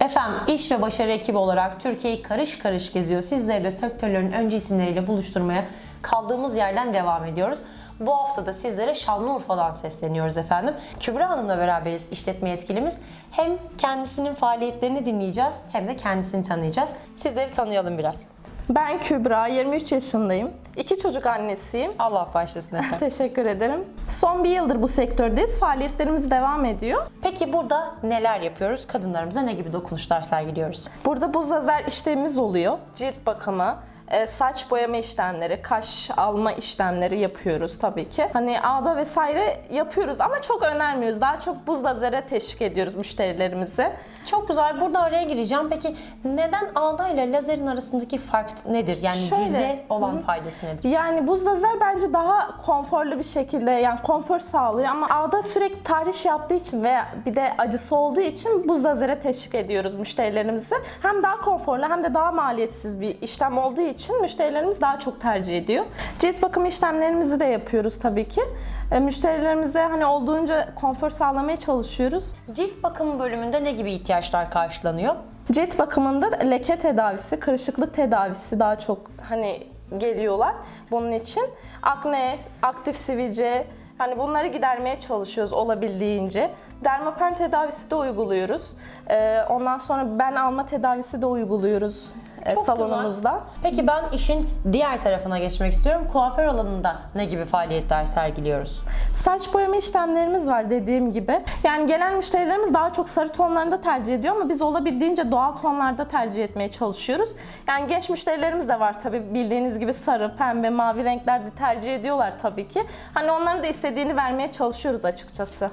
Efendim iş ve başarı ekibi olarak Türkiye'yi karış karış geziyor. Sizleri de sektörlerin önce isimleriyle buluşturmaya kaldığımız yerden devam ediyoruz. Bu hafta da sizlere Şanlıurfa'dan sesleniyoruz efendim. Kübra Hanım'la beraberiz işletme yetkilimiz. Hem kendisinin faaliyetlerini dinleyeceğiz hem de kendisini tanıyacağız. Sizleri tanıyalım biraz. Ben Kübra, 23 yaşındayım. İki çocuk annesiyim. Allah başlasın efendim. Teşekkür ederim. Son bir yıldır bu sektördeyiz. Faaliyetlerimiz devam ediyor. Peki burada neler yapıyoruz? Kadınlarımıza ne gibi dokunuşlar sergiliyoruz? Burada buz lazer işlemimiz oluyor. Cilt bakımı, e, saç boyama işlemleri, kaş alma işlemleri yapıyoruz tabii ki. Hani ağda vesaire yapıyoruz ama çok önermiyoruz. Daha çok buz lazere teşvik ediyoruz müşterilerimizi. Çok güzel. Burada araya gireceğim. Peki neden ağda ile lazerin arasındaki fark nedir? Yani Şöyle, cilde olan hı. faydası nedir? Yani buz lazer bence daha konforlu bir şekilde yani konfor sağlıyor ama ağda sürekli tahriş yaptığı için veya bir de acısı olduğu için buz lazere teşvik ediyoruz müşterilerimizi. Hem daha konforlu hem de daha maliyetsiz bir işlem olduğu için müşterilerimiz daha çok tercih ediyor. Cilt bakım işlemlerimizi de yapıyoruz tabii ki. E, Müşterilerimize hani olduğunca konfor sağlamaya çalışıyoruz. Cilt bakım bölümünde ne gibi ihtiyaçlar karşılanıyor? Cilt bakımında leke tedavisi, kırışıklık tedavisi daha çok hani geliyorlar bunun için. Akne, aktif sivilce hani bunları gidermeye çalışıyoruz olabildiğince. Dermapen tedavisi de uyguluyoruz. Ee, ondan sonra ben alma tedavisi de uyguluyoruz e, Çok salonumuzda. güzel. Peki ben işin diğer tarafına geçmek istiyorum. Kuaför alanında ne gibi faaliyetler sergiliyoruz? Saç boyama işlemlerimiz var dediğim gibi. Yani gelen müşterilerimiz daha çok sarı tonlarında tercih ediyor ama biz olabildiğince doğal tonlarda tercih etmeye çalışıyoruz. Yani genç müşterilerimiz de var tabii bildiğiniz gibi sarı, pembe, mavi renklerde tercih ediyorlar tabii ki. Hani onların da istediğini vermeye çalışıyoruz açıkçası.